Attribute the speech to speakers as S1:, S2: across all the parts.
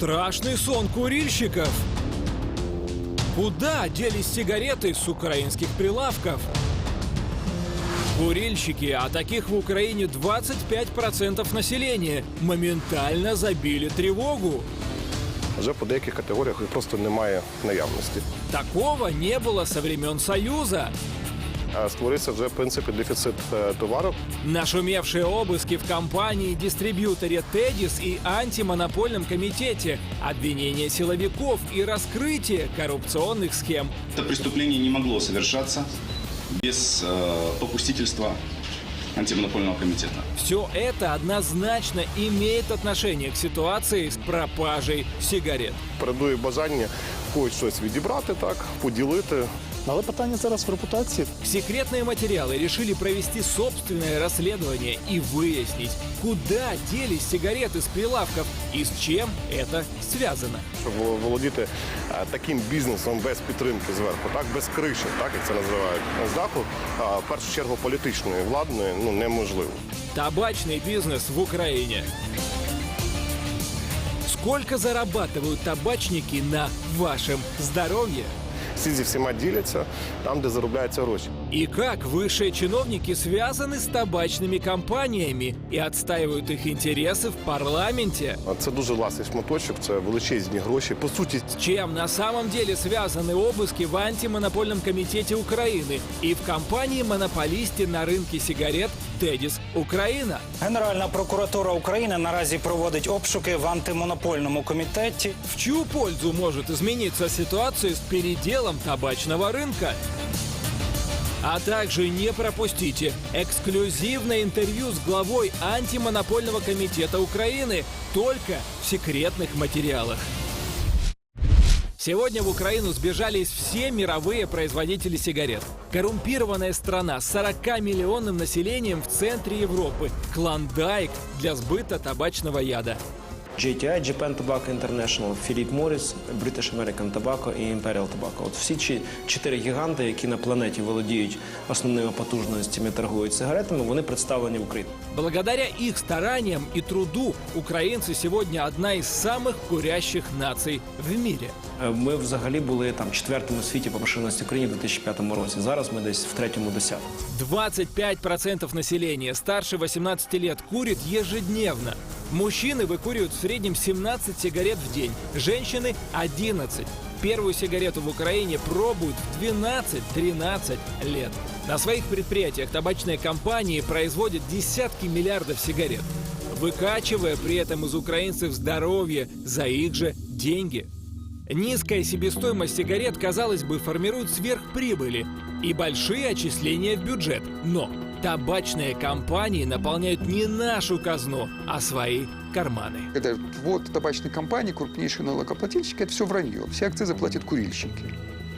S1: Страшный сон курильщиков. Куда делись сигареты с украинских прилавков? Курильщики, а таких в Украине 25% населения, моментально забили тревогу.
S2: Вже по деяких категоріях їх просто немає наявності.
S1: Такого не было со времен Союза.
S2: А Створився вже в принципі дефіцит е, товару.
S1: Нашумевшие обыски в компании-дистрибьюторе «Тедис» и антимонопольном комитете, обвинения силовиков и раскрытие коррупционных схем.
S3: Это преступление не могло совершаться без э, попустительства антимонопольного комитета.
S1: Все это однозначно имеет отношение к ситуации с пропажей сигарет.
S2: Передує бажання в когось щось відібрати, так поділити.
S4: Але питання зараз в репутації.
S1: Секретные материалы решили провести собственное расследование и выяснить, куда делись сигареты с прилавков и с чем это связано.
S2: Щоб володіти е, таким бізнесом без підтримки зверху, так без криші, так як це називають з даху, а, в першу чергу політичної владної ну неможливо.
S1: Табачный бизнес в Украине. Сколько зарабатывают табачники на вашем здоровье?
S2: Всі зі всіма діляться там, де заробляються гроші.
S1: И как высшие чиновники связаны с табачными компаниями и отстаивают их интересы в парламенте?
S2: А Це дуже ласий шматочок, це величезні гроші. По суті,
S1: С чем на самом деле связаны обыски в антимонопольном комитете Украины и в компании-монополисте на рынке сигарет «Тедис Украина»?
S5: Генеральна прокуратура України наразі проводить обшуки в антимонопольному комітеті.
S1: В чью пользу может измениться ситуация с переделом табачного рынка? А также не пропустите эксклюзивное интервью с главой антимонопольного комитета Украины только в секретных материалах. Сегодня в Украину сбежались все мировые производители сигарет. Коррумпированная страна с 40-миллионным населением в центре Европы. Клондайк для сбыта табачного яда.
S6: JTI, Japan Tobacco International, Philip Morris, British American Tobacco і Imperial Tobacco. От всі чотири гіганти, які на планеті володіють основними потужностями, торгують сигаретами, вони представлені в Україні.
S1: Благодаря их стараниям и труду украинцы сегодня одна из самых курящих наций в мире.
S6: Е, Ми взагалі були там четвертими у світі по поширеності в Україні в 2005 році. Зараз ми десь в третьому десятку.
S1: 25% населения старше 18 лет курит ежедневно. Мужчины выкуривают в среднем 17 сигарет в день, женщины 11. Первую сигарету в Украине пробуют в 12-13 лет. На своих предприятиях табачные компании производят десятки миллиардов сигарет, выкачивая при этом из украинцев здоровье за их же деньги. Низкая себестоимость сигарет, казалось бы, формирует сверхприбыли и большие отчисления в бюджет. Но табачные компании наполняют не нашу казну, а свои карманы.
S7: Это вот табачные компании, крупнейшие налогоплательщики, это все вранье. Все акцизы платят курильщики.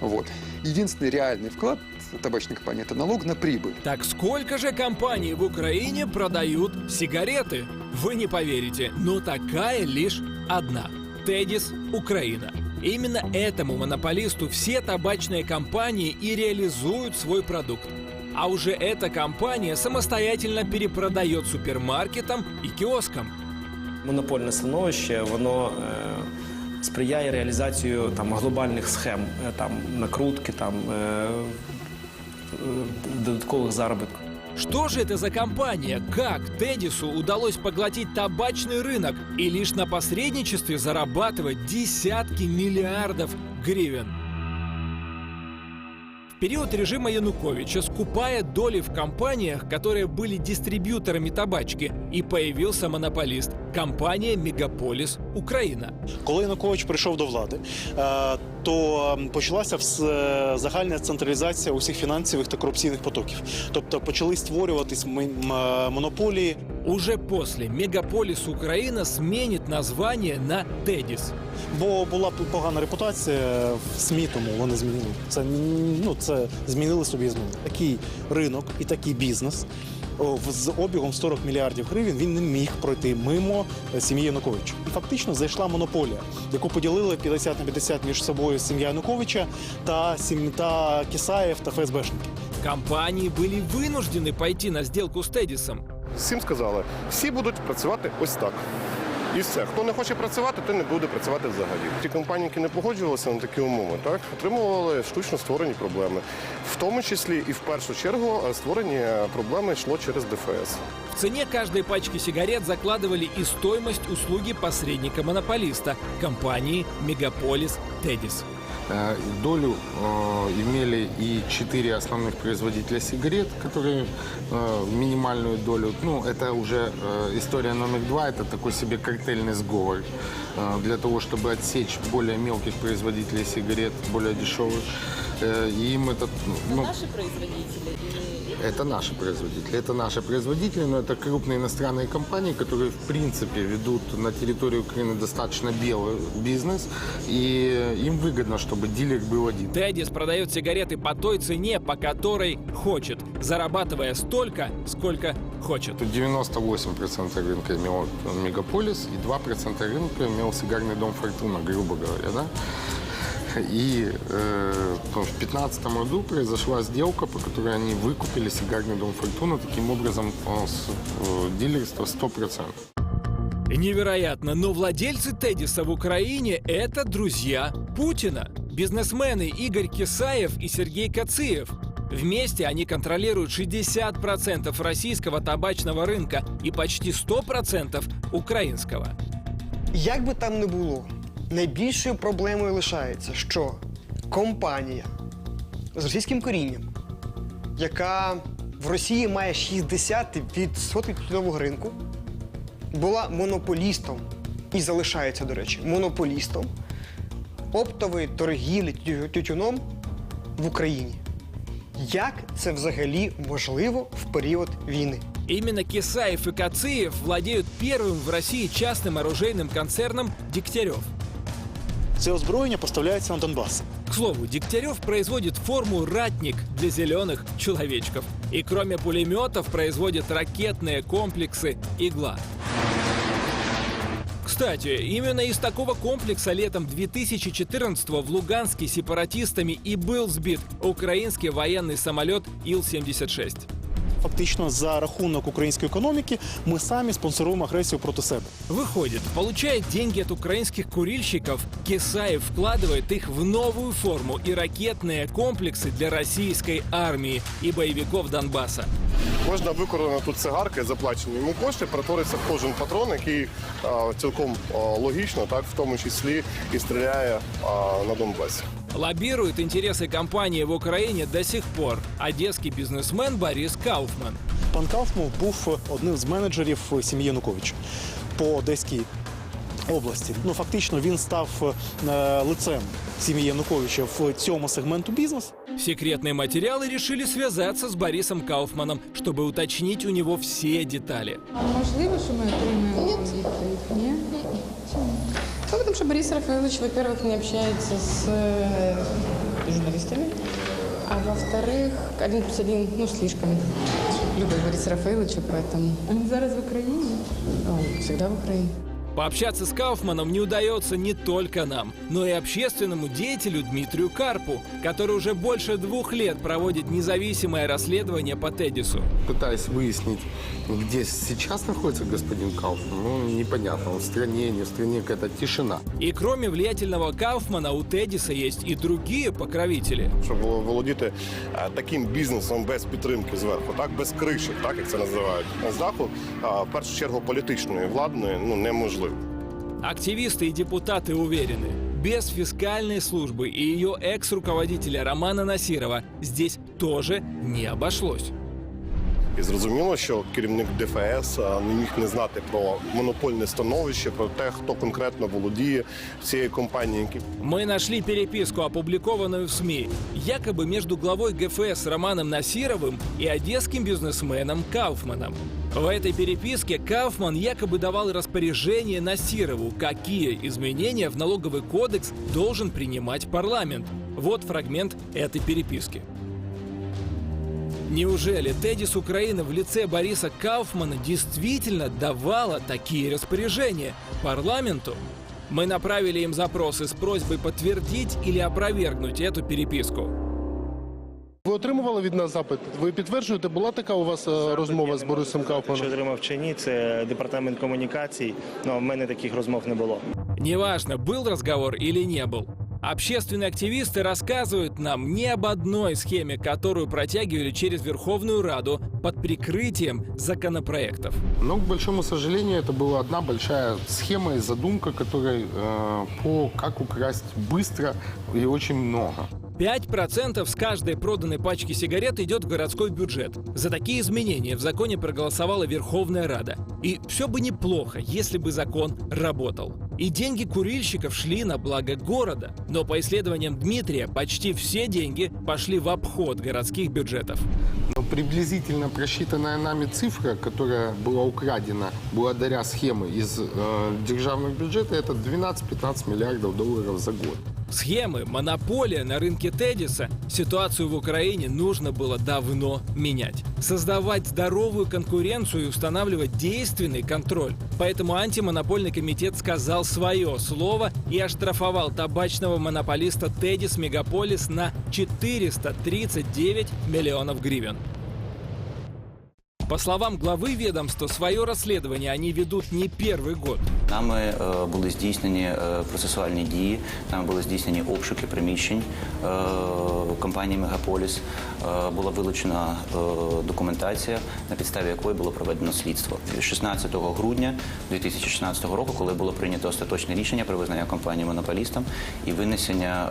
S7: Вот. Единственный реальный вклад табачной компании – это налог на прибыль.
S1: Так сколько же компаний в Украине продают сигареты? Вы не поверите, но такая лишь одна. Тедис Украина. Именно этому монополисту все табачные компании и реализуют свой продукт. А уже эта компания самостоятельно перепродает супермаркетам и киоскам.
S6: Монопольне становище воно е, сприяє реалізацію там глобальних схем, е, там накрутки, там е, е, додаткових заробітків.
S1: Что же это за компания? Как Тедису удалось поглотить табачный рынок и лишь на посредничестве зарабатывать десятки миллиардов гривен? В период режима Януковича, скупая доли в компаниях, которые были дистрибьюторами табачки, и появился монополист – компания «Мегаполис Украина».
S4: Коли Янукович прийшов до влади, е, то ем, почалася вс- е, загальна централізація усіх фінансових та корупційних потоків. Тобто почали створюватись м- м- монополії.
S1: Уже после «Мегаполис Украина» сменит название на «Тедис».
S4: Бо була п- погана репутація в СМІ, тому вони змінили. Це м, ну це змінили собі і змінили. Такий ринок і такий бізнес о, в- з обігом 40 мільярдів гривень він не міг пройти мимо е, сім'ї Януковича. І фактично зайшла монополія, яку поділили 50 на 50 між собою сім'я Януковича та сім та Кісаєв та ФСБшники.
S1: Компании были вынуждены пойти на сделку с «Тедисом».
S2: Всім сказали, всі будуть працювати ось так. І все. Хто не хоче працювати, той не буде працювати взагалі. Ті компанії, які не погоджувалися на такі умови, так отримували штучно створені проблеми. В тому числі і в першу чергу е, створені проблеми йшло через ДФС.
S1: В цене каждой пачки сигарет закладывали и стоимость услуги посредника-монополиста компании «Мегаполис Тедис».
S8: Э, Долю э, имели и четыре основных производителя сигарет, которые э, минимальную долю. Ну, это уже история номер два, это такой себе картельный сговор для того, чтобы отсечь более мелких производителей сигарет, более дешевых. И им этот, ну,
S9: Наши производители или
S8: это наши производители. Это наши производители, но это крупные иностранные компании, которые, в принципе, ведут на территории Украины достаточно белый бизнес. И им выгодно, чтобы дилер был один.
S1: Тедис продает сигареты по той цене, по которой хочет, зарабатывая столько, сколько хочет.
S8: 98% рынка имел Мегаполис и 2% рынка имел сигарный дом Фортуна, грубо говоря, да? И э, в 2015 году произошла сделка, по которой они выкупили сигарный дом Фортуна, таким образом с э, дилерства 100%.
S1: Невероятно, но владельцы Тедиса в Украине – это друзья Путина. Бизнесмены Игорь Кисаев и Сергей Кациев. Вместе они контролируют 60% российского табачного рынка и почти 100% украинского.
S10: Як би там не було, найбільшою проблемою лишається, що компанія з російським корінням, яка в Росії має 60% тютюнового ринку, була монополістом і залишається, до речі, монополістом оптової торгівлі тю- тютюном в Україні. Як це взагалі можливо в період війни?
S1: Именно Кисаев и Кациев владеют первым в России частным оружейным концерном «Дегтярев».
S4: Це озброєння поставляється на Донбас.
S1: К слову, Дегтярев производит форму «Ратник» для зеленых человечков. И кроме пулеметов производит ракетные комплексы «Игла». Кстати, именно из такого комплекса летом 2014 в Луганске сепаратистами и был сбит украинский военный самолет Ил-76.
S4: Фактично, за рахунок української економіки ми самі спонсоруємо агресію проти себе.
S1: Выходит, получая деньги от украинских курильщиков, Кисаев вкладывает их в новую форму и ракетные комплексы для российской армии и боевиков Донбасса.
S2: Можна використати тут цигарки, заплачені йому кошти, перетвориться в кожен патрон, який а, цілком а, логічно, так в тому числі і стріляє а, на Донбасі.
S1: Лоббирует интересы компании в Украине до сих пор одесский бизнесмен Борис Кауфман.
S4: Пан Кауфман був одним з менеджерів сім'ї Януковича по Одеській області. Ну фактично він став е, лицем сім'ї Януковича в цьому сегменту бізнесу.
S1: Секретные материалы решили связаться с Борисом Кауфманом, чтобы уточнить у него все детали.
S9: А можливо, що ми отримаємо відповідь? Ні? Чому? Ну, потому что Борис Рафаэлович, во-первых, не общается с э, журналистами, а во-вторых, один плюс один, ну, слишком любит Бориса Рафаэловича, поэтому... Он зараз в Украине? Он всегда в Украине.
S1: Пообщаться с Кауфманом не удается не только нам, но и общественному деятелю Дмитрию Карпу, который уже больше двух лет проводит независимое расследование по Тедису.
S8: Пытаясь выяснить, где сейчас находится господин Кауфман, ну, непонятно, он в стране, не в стране, какая-то тишина.
S1: И кроме влиятельного Кауфмана у Тедиса есть и другие покровители.
S2: Щоб володіти е, таким бізнесом без підтримки зверху, так без криші, так як це називають з даху, а, в першу чергу політичної владної ну неможливо.
S1: Активисты и депутаты уверены, без фискальной службы и ее экс-руководителя Романа Насирова здесь тоже не обошлось.
S2: І зрозуміло, що керівник ДФС а, не міг не знати про монопольне становище, про те, хто конкретно володіє цією компанією.
S1: Мы нашли переписку, опубликованную в СМИ, якобы между главой ГФС Романом Насировым и одесским бизнесменом Кауфманом. В этой переписке Кауфман якобы давал распоряжение Насирову, какие изменения в налоговый кодекс должен принимать парламент. Вот фрагмент этой переписки. Неужели Тедис Украины в лице Бориса Кауфмана действительно давала такие распоряжения парламенту? Мы направили им запросы с просьбой подтвердить или опровергнуть эту переписку.
S10: В
S2: отримували від нас запит? Ви підтверджуєте, була така у вас е, розмова з Борисом
S11: Чи
S2: Кауфманом?
S11: отримав чи ні, це департамент комунікацій. Ну, в мене таких розмов не було.
S1: Неважно, был разговор или не был. Общественные активисты рассказывают нам не об одной схеме, которую протягивали через Верховную Раду под прикрытием законопроектов.
S8: Но, к большому сожалению, это была одна большая схема и задумка, которой э, по как украсть быстро и очень много.
S1: 5% с каждой проданной пачки сигарет идет в городской бюджет. За такие изменения в законе проголосовала Верховная Рада. И все бы неплохо, если бы закон работал. И деньги курильщиков шли на благо города. Но по исследованиям Дмитрия, почти все деньги пошли в обход городских бюджетов.
S8: Но приблизительно просчитанная нами цифра, которая была украдена благодаря схемы из э, державных бюджета, это 12-15 миллиардов долларов за год.
S1: Схемы, монополия на рынке Тедиса, ситуацию в Украине нужно было давно менять. Создавать здоровую конкуренцию и устанавливать действенный контроль. Поэтому антимонопольный комитет сказал свое слово и оштрафовал табачного монополиста Тедис Мегаполис на 439 миллионов гривен. По словам главы ведомства, свое расследование они ведут не первый год.
S12: Нами е, були здійснені е, процесуальні дії, нами були здійснені обшуки приміщень е, компанії Мегаполіс. Е, Була вилучена е, документація, на підставі якої було проведено слідство. 16 грудня 2016 року, коли було прийнято остаточне рішення про визнання компанії монополістом і винесення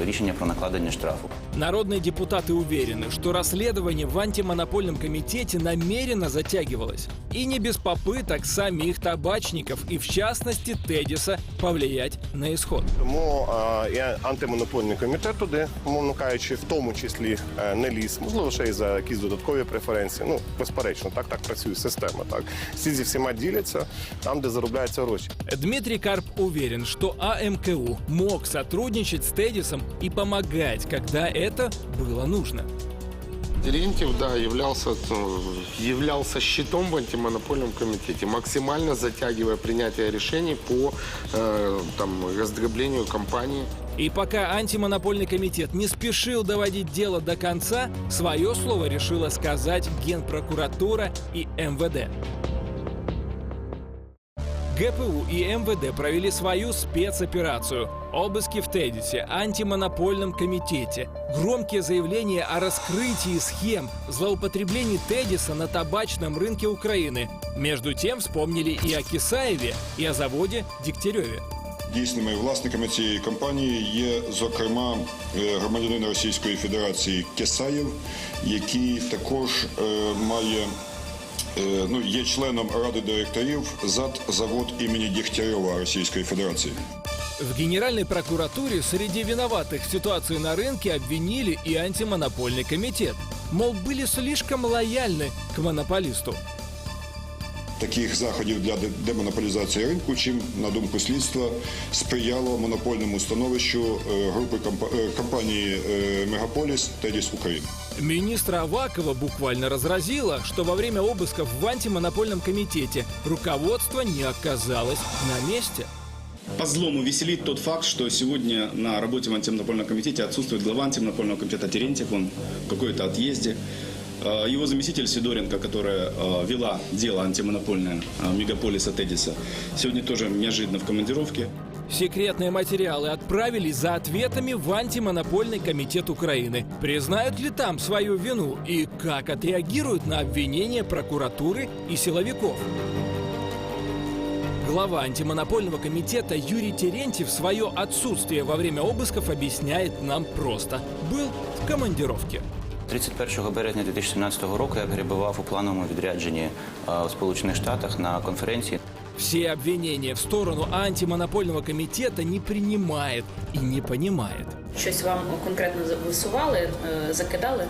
S12: е, рішення про накладення штрафу.
S1: Народные депутаты уверены, что расследование в антимонопольном комитете намеренно затягивалось. И не без попыток самих табачников и, в частности, Тедиса повлиять на исход.
S2: Тому е, і антимонопольний комітет туди, мовно кажучи, в тому числі е, не ліз, можливо, ще й за якісь додаткові преференції. Ну, безперечно, так так працює система. Так всі зі всіма діляться там, де заробляються гроші.
S1: Дмитрий Карп уверен, что АМКУ мог сотрудничать с Тедисом и помогать, когда это было нужно.
S8: Терентьев, да, являлся, ну, являлся щитом в антимонопольном комитете, максимально затягивая принятие решений по э, там, раздроблению компании.
S1: И пока антимонопольный комитет не спешил доводить дело до конца, свое слово решила сказать Генпрокуратура и МВД. ГПУ и МВД провели свою спецоперацию. Обыски в Тедисе, антимонопольном комитете, громкие заявления о раскрытии схем злоупотреблений Тедиса на табачном рынке Украины. Между тем вспомнили и о Кисаеве, и о заводе Дегтяреве.
S13: Дійсними власниками цієї компанії є, зокрема, е, громадянин Російської Федерації Кесаєв, який також е, має е, ну, є членом ради директорів ЗАД завод імені Дегтярева Російської Федерації.
S1: В Генеральной прокуратуре среди виноватых в ситуации на рынке обвинили и антимонопольный комитет. Мол, были слишком лояльны к монополисту.
S13: Таких заходів для де- демонополізації ринку, чим, на думку слідства, сприяло монопольному становищу е, групи компа- е, компанії е, Мегаполіс Тедіс Україна.
S1: Министра Авакова буквально разразило, что во время обысков в антимонопольном комитете руководство не оказалось на месте.
S3: По злому веселит тот факт, что сегодня на работе в антимонопольном комитете отсутствует глава антимонопольного комитета Терентьев, он в какой-то отъезде. Э, Его заместитель Сидоренко, которая э, вела дело антимонопольное э, мегаполиса Тедиса, сегодня тоже неожиданно в командировке.
S1: Секретные материалы отправились за ответами в антимонопольный комитет Украины. Признают ли там свою вину и как отреагируют на обвинения прокуратуры и силовиков? Глава антимонопольного комитета Юрий Терентьев свое отсутствие во время обысков объясняет нам просто. Был в командировке.
S12: 31 березня 2017 року я перебував у плановому відрядженні е, в Сполучених Штатах на конференції.
S1: Все обвинения в сторону антимонопольного комитета не принимает и не понимает.
S14: Щось вам конкретно висували, е, закидали?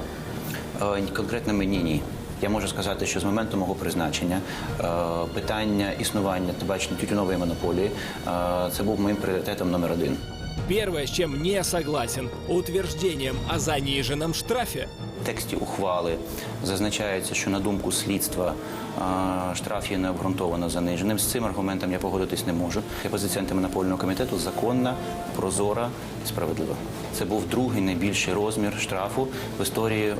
S12: Е, Конкретно мені ні. Я можу сказати, що з моменту мого призначення питання існування табачної тютюнової монополії це був моїм пріоритетом номер один.
S1: Первое, с чем не согласен, утверждением о заниженном штрафе.
S12: Тексті ухвали зазначається, що на думку слідства е, штраф є необґрунтовано заниженим. З цим аргументом я погодитись не можу. Позиція антимонопольного комітету законна, прозора, і справедлива. Це був другий найбільший розмір штрафу в історії е,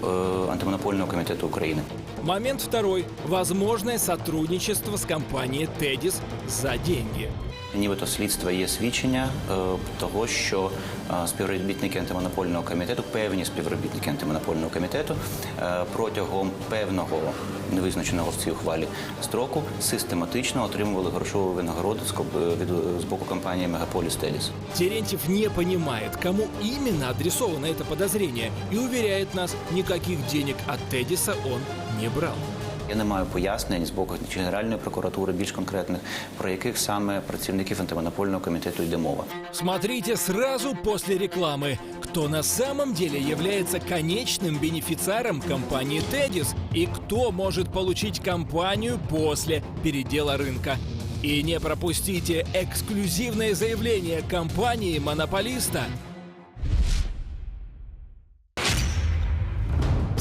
S12: антимонопольного комітету України.
S1: Момент второй. Возможное сотрудничество с компанией «Тедис» за деньги.
S12: Нібито слідства є свідчення е, того, що е, співробітники антимонопольного комітету, певні співробітники антимонопольного комітету е, протягом певного невизначеного в цій ухвалі строку систематично отримували грошову винагороду з боку компанії Мегаполіс Теліс.
S1: Терентьев не понимает, кому именно адресовано это подозрение и уверяет нас, никаких денег от Тедиса он не брал.
S12: Я не маю пояснень з боку чи Генеральної прокуратури більш конкретних, про яких саме працівників антимонопольного комітету йде мова.
S1: Смотрите сразу после рекламы, кто на самом деле является конечным бенефициаром компании «Тедис» и кто может получить компанию после передела рынка. И не пропустите эксклюзивное заявление компании-монополиста.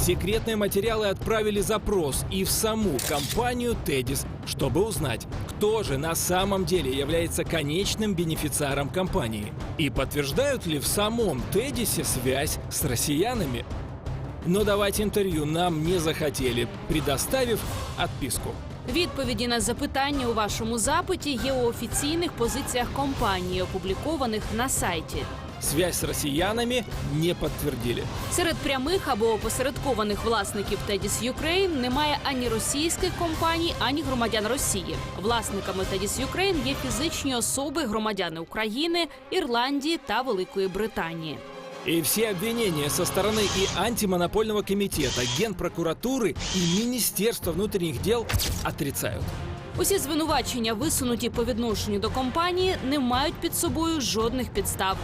S1: Секретные материалы отправили запрос и в саму компанию «Тедис», чтобы узнать, кто же на самом деле является конечным бенефициаром компании. И подтверждают ли в самом «Тедисе» связь с россиянами. Но давать интервью нам не захотели, предоставив отписку.
S15: Відповіді на запитання у вашому запиті є у офіційних позиціях компанії, опублікованих на сайті.
S1: Связь с россиянами не подтвердили.
S15: Серед прямих або опосередкованих власників Тедіс Юкрейн немає ані російських компаній, ані громадян Росії. Власниками Тедіс Юкрейн є фізичні особи, громадяни України, Ірландії та Великої Британії.
S1: И все обвинения со стороны и антимонопольного комитета, генпрокуратуры и Министерства внутренних дел отрицают.
S15: Усі звинувачення, висунуті по відношенню до компанії, не мають під собою жодних підстав.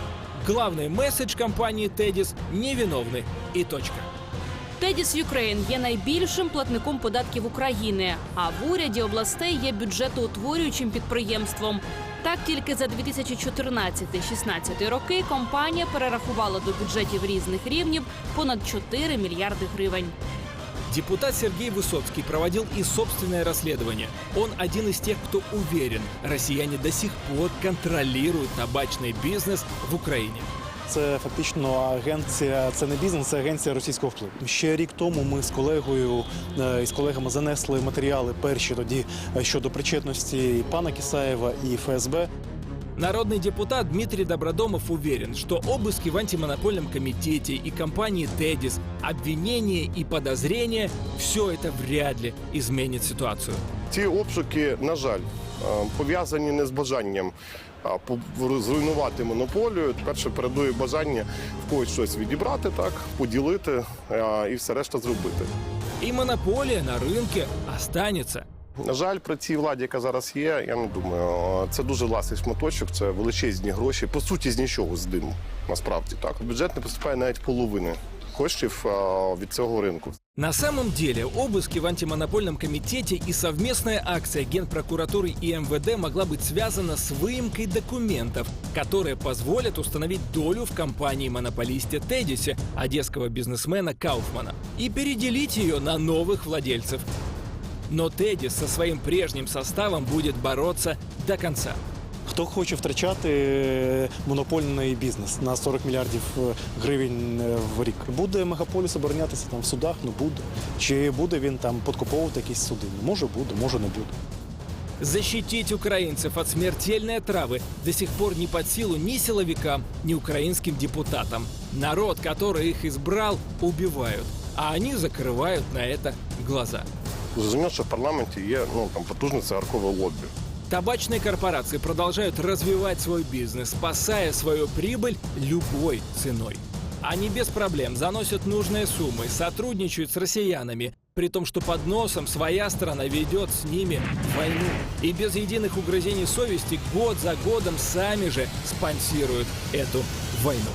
S1: Главный месседж компании «Тедис» – невиновны. И точка.
S15: Тедіс Юкрейн є найбільшим платником податків України, а в уряді областей є бюджетоутворюючим підприємством. Так, тільки за 2014-16 роки компанія перерахувала до бюджетів різних рівнів понад 4 мільярди гривень.
S1: Депутат Сергей Высоцкий проводил и собственное расследование. Он один из тех, кто уверен, россияне до сих пор контролируют табачный бизнес в Украине.
S4: Це фактично агенція, це не бізнес, це агенція російського впливу. Ще рік тому ми з колегою е, і з колегами занесли матеріали перші тоді е, щодо причетності пана Кисаєва і ФСБ.
S1: Народный депутат Дмитрий Добродомов уверен, что обыски в антимонопольном комитете и компании «Тедис», обвинения и подозрения – все это вряд ли изменит ситуацию.
S2: Ці обшуки, на жаль, е, пов'язані не з бажанням а, по- зруйнувати монополію. Перше передує бажання в когось щось відібрати, так, поділити а, і все решта зробити.
S1: И монополия на рынке останется.
S2: На жаль, при цій владі, яка зараз є, я не думаю, це дуже ласий шматочок, це величезні гроші. По суті, з нічого з диму. Насправді так. В бюджет не поступає навіть половини коштів а, від цього ринку.
S1: На самом деле, обыски в антимонопольном комитете и совместная акция Генпрокуратуры и МВД могла быть связана с выемкой документов, которые позволят установить долю в компании-монополисте Тедисе одесского бизнесмена Кауфмана и переделить ее на новых владельцев. Но Тедис со своим прежним составом будет бороться до конца.
S4: Хто хоче втрачати е, монопольний бізнес на 40 мільярдів е, гривень е, в рік? Буде мегаполіс оборонятися там в судах? Ну буде. Чи буде він там подкуповувати якісь суди? Ну, Може буде, може не буде.
S1: Защитить украинцев от смертельной отравы до сих пор не под силу ни силовикам, ни украинским депутатам. Народ, который их избрал, убивают, а они закрывают на это глаза.
S2: Зрозуміло, що в парламенті є ну там потужне цигаркове лобі.
S1: Табачные корпорации продолжают развивать свой бизнес, спасая свою прибыль любой ценой. Они без проблем заносят нужные суммы, сотрудничают с россиянами, при том, что под носом своя страна ведет с ними войну. И без единых угрызений совести год за годом сами же спонсируют эту войну.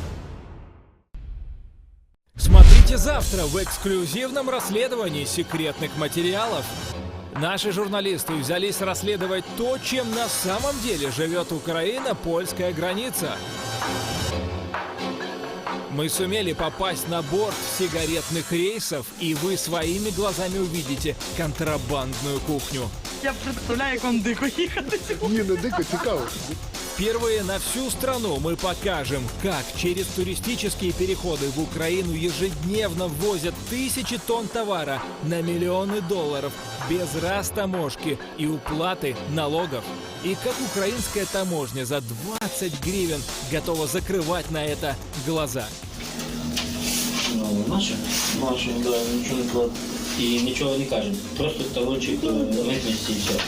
S1: Смотрите завтра в эксклюзивном расследовании секретных материалов. Наши журналисты взялись расследовать то, чем на самом деле живет Украина-польская граница. Мы сумели попасть на борт сигаретных рейсов, и вы своими глазами увидите контрабандную кухню.
S16: Я представляю, як вам дико їхати.
S2: Ні, не дико, цікаво.
S1: Впервые на всю страну мы покажем, как через туристические переходы в Украину ежедневно ввозят тысячи тонн товара на миллионы долларов без раз таможки и уплаты налогов. И как украинская таможня за 20 гривен готова закрывать на это глаза.
S16: Ну, наші, наші, да, нічого не платить. І нічого не кажемо. Просто талончик е, митності і все.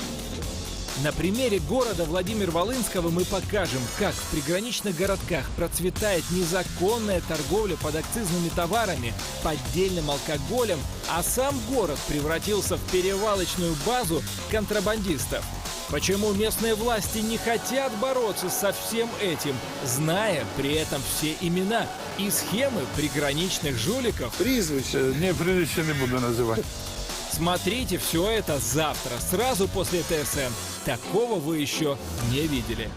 S1: На примере города Владимир-Волынского мы покажем, как в приграничных городках процветает незаконная торговля под акцизными товарами, поддельным алкоголем, а сам город превратился в перевалочную базу контрабандистов. Почему местные власти не хотят бороться со всем этим, зная при этом все имена и схемы приграничных жуликов?
S17: Прізвище, ні, прізвище не буду називати.
S1: Смотрите все это завтра, сразу после ТСН. Такого вы еще не видели.